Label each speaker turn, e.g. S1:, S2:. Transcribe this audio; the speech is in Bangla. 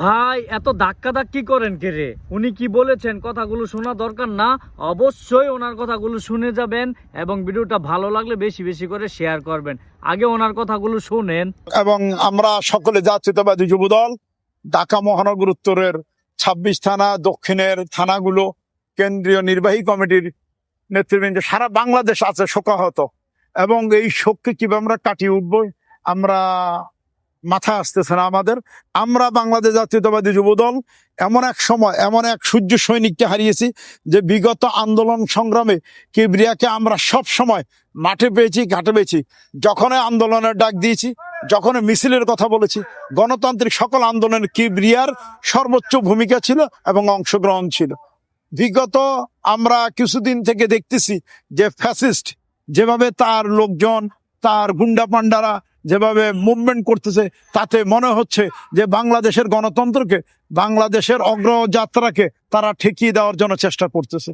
S1: ভাই, এত ধাক্কা ধাক্কি করেন কে রে? উনি কি বলেছেন? কথাগুলো শোনা দরকার না। অবশ্যই ওনার কথাগুলো শুনে যাবেন এবং ভিডিওটা ভালো লাগলে বেশি বেশি করে শেয়ার করবেন। আগে ওনার কথাগুলো শুনেন।
S2: এবং আমরা সকলে জাতীয়তাবাদী যুবদল, ঢাকা মহানগর উত্তরের ছাব্বিশ থানা, দক্ষিণের থানাগুলো কেন্দ্রীয় নির্বাহী কমিটির নেতৃবৃন্দ, সারা বাংলাদেশ আছে শোকাহত। এবং এই শোককে কীভাবে আমরা কাটিয়ে উঠবো? আমরা মাথা আসতেছে না আমাদের। আমরা বাংলাদেশ জাতীয়তাবাদী যুবদল এমন এক সময়, এমন এক সূর্য সৈনিককে হারিয়েছি যে বিগত আন্দোলন সংগ্রামে কিবরিয়াকে আমরা সব সময় মাঠে পেয়েছি, ঘাটে পেয়েছি। যখনই আন্দোলনের ডাক দিয়েছি যখন মিছিলের কথা বলেছি, গণতান্ত্রিক সকল আন্দোলনের কিবরিয়ার সর্বোচ্চ ভূমিকা ছিল এবং অংশগ্রহণ ছিল। বিগত আমরা কিছুদিন থেকে দেখতেছি যে ফ্যাসিস্ট যেভাবে তার লোকজন, তার গুন্ডা পান্ডারা যেভাবে মুভমেন্ট করতেছে, তাতে মনে হচ্ছে যে বাংলাদেশের গণতন্ত্রকে, বাংলাদেশের অগ্রযাত্রাকে তারা ঠেকিয়ে দেওয়ার জন্য চেষ্টা করতেছে।